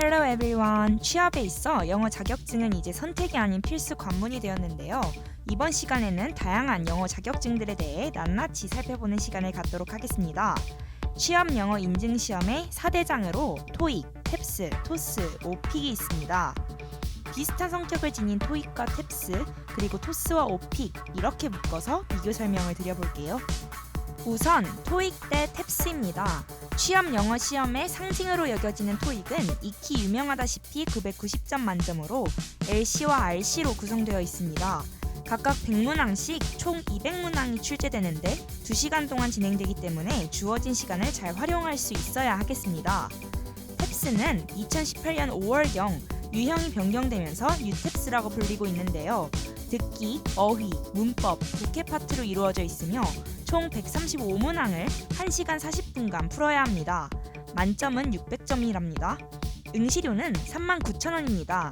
Hello everyone. 취업에 있어 영어 자격증은 이제 선택이 아닌 필수 관문이 되었는데요. 이번 시간에는 다양한 영어 자격증들에 대해 낱낱이 살펴보는 시간을 갖도록 하겠습니다. 취업 영어 인증 시험의 4대장으로 토익, 탭스, 토스, 오픽이 있습니다. 비슷한 성격을 지닌 토익과 탭스, 그리고 토스와 오픽 이렇게 묶어서 비교 설명을 드려볼게요. 우선 토익 대 탭스입니다. 취업 영어 시험의 상징으로 여겨지는 토익은 익히 유명하다시피 990점 만점으로 LC와 RC로 구성되어 있습니다. 각각 100문항씩 총 200문항이 출제되는데 2시간 동안 진행되기 때문에 주어진 시간을 잘 활용할 수 있어야 하겠습니다. 탭스는 2018년 5월경 유형이 변경되면서 뉴탭스라고 불리고 있는데요. 듣기, 어휘, 문법, 독해 파트로 이루어져 있으며 총 135문항을 1시간 40분간 풀어야 합니다. 만점은 600점이랍니다. 응시료는 39,000원입니다.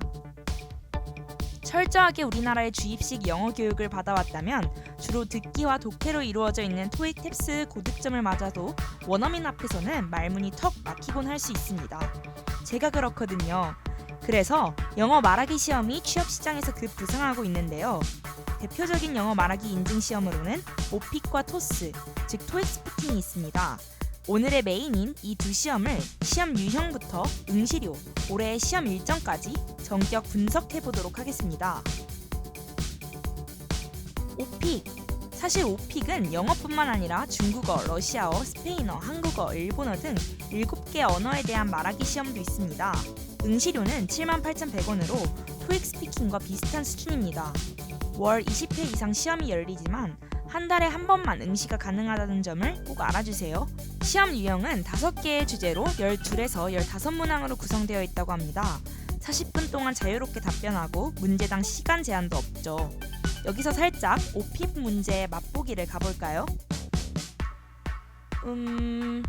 철저하게 우리나라의 주입식 영어 교육을 받아왔다면 주로 듣기와 독해로 이루어져 있는 토익 탭스 고득점을 맞아도 원어민 앞에서는 말문이 턱 막히곤 할 수 있습니다. 제가 그렇거든요. 그래서 영어 말하기 시험이 취업 시장에서 급부상하고 있는데요. 대표적인 영어 말하기 인증 시험으로는 오픽과 토스, 즉 토익 스피킹이 있습니다. 오늘의 메인인 이 두 시험을 시험 유형부터 응시료, 올해의 시험 일정까지 전격 분석해 보도록 하겠습니다. 오픽 사실 오픽은 영어뿐만 아니라 중국어, 러시아어, 스페인어, 한국어, 일본어 등 7개 언어에 대한 말하기 시험도 있습니다. 응시료는 78,100원으로 토익 스피킹과 비슷한 수준입니다. 월 20회 이상 시험이 열리지만 한 달에 한 번만 응시가 가능하다는 점을 꼭 알아주세요. 시험 유형은 5개의 주제로 12에서 15문항으로 구성되어 있다고 합니다. 40분 동안 자유롭게 답변하고 문제당 시간 제한도 없죠. 여기서 살짝 오픽 문제 맛보기를 가볼까요? 음...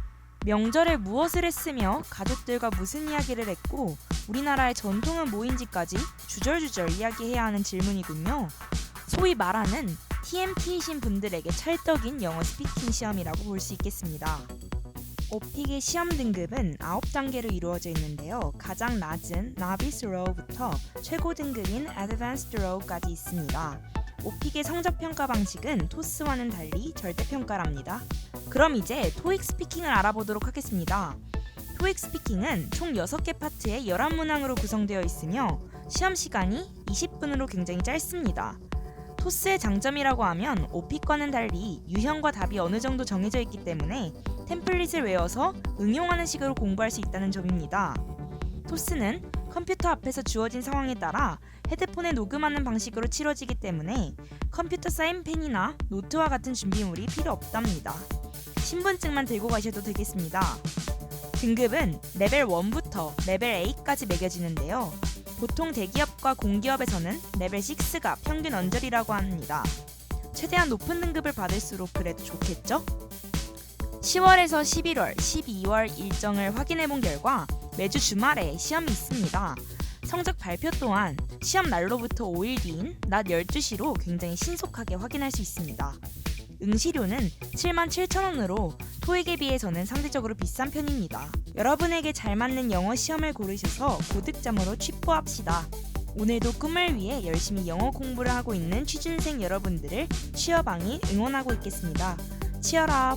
명절에 무엇을 했으며 가족들과 무슨 이야기를 했고 우리나라의 전통은 뭐인지까지 주절주절 이야기해야 하는 질문이군요. 소위 말하는 TMT이신 분들에게 찰떡인 영어 스피킹 시험이라고 볼 수 있겠습니다. 오픽의 시험 등급은 9단계로 이루어져 있는데요. 가장 낮은 Novice Row부터 최고 등급인 Advanced Row까지 있습니다. 오픽의 성적 평가 방식은 토스와는 달리 절대 평가랍니다. 그럼 이제 토익 스피킹을 알아보도록 하겠습니다. 토익 스피킹은 총 6개 파트의 11문항으로 구성되어 있으며 시험 시간이 20분으로 굉장히 짧습니다. 토스의 장점이라고 하면 오픽과는 달리 유형과 답이 어느 정도 정해져 있기 때문에 템플릿을 외워서 응용하는 식으로 공부할 수 있다는 점입니다. 토스는 컴퓨터 앞에서 주어진 상황에 따라 헤드폰에 녹음하는 방식으로 치러지기 때문에 컴퓨터 사인 펜이나 노트와 같은 준비물이 필요 없답니다. 신분증만 들고 가셔도 되겠습니다. 등급은 레벨 1부터 레벨 8까지 매겨지는데요. 보통 대기업과 공기업에서는 레벨 6가 평균 언저리라고 합니다. 최대한 높은 등급을 받을수록 그래도 좋겠죠? 10월에서 11월, 12월 일정을 확인해 본 결과 매주 주말에 시험이 있습니다. 성적 발표 또한 시험 날로부터 5일 뒤인 낮 12시로 굉장히 신속하게 확인할 수 있습니다. 응시료는 77,000원으로 토익에 비해서는 상대적으로 비싼 편입니다. 여러분에게 잘 맞는 영어 시험을 고르셔서 고득점으로 취뽀합시다. 오늘도 꿈을 위해 열심히 영어 공부를 하고 있는 취준생 여러분들을 취업왕이 응원하고 있겠습니다. 치열업!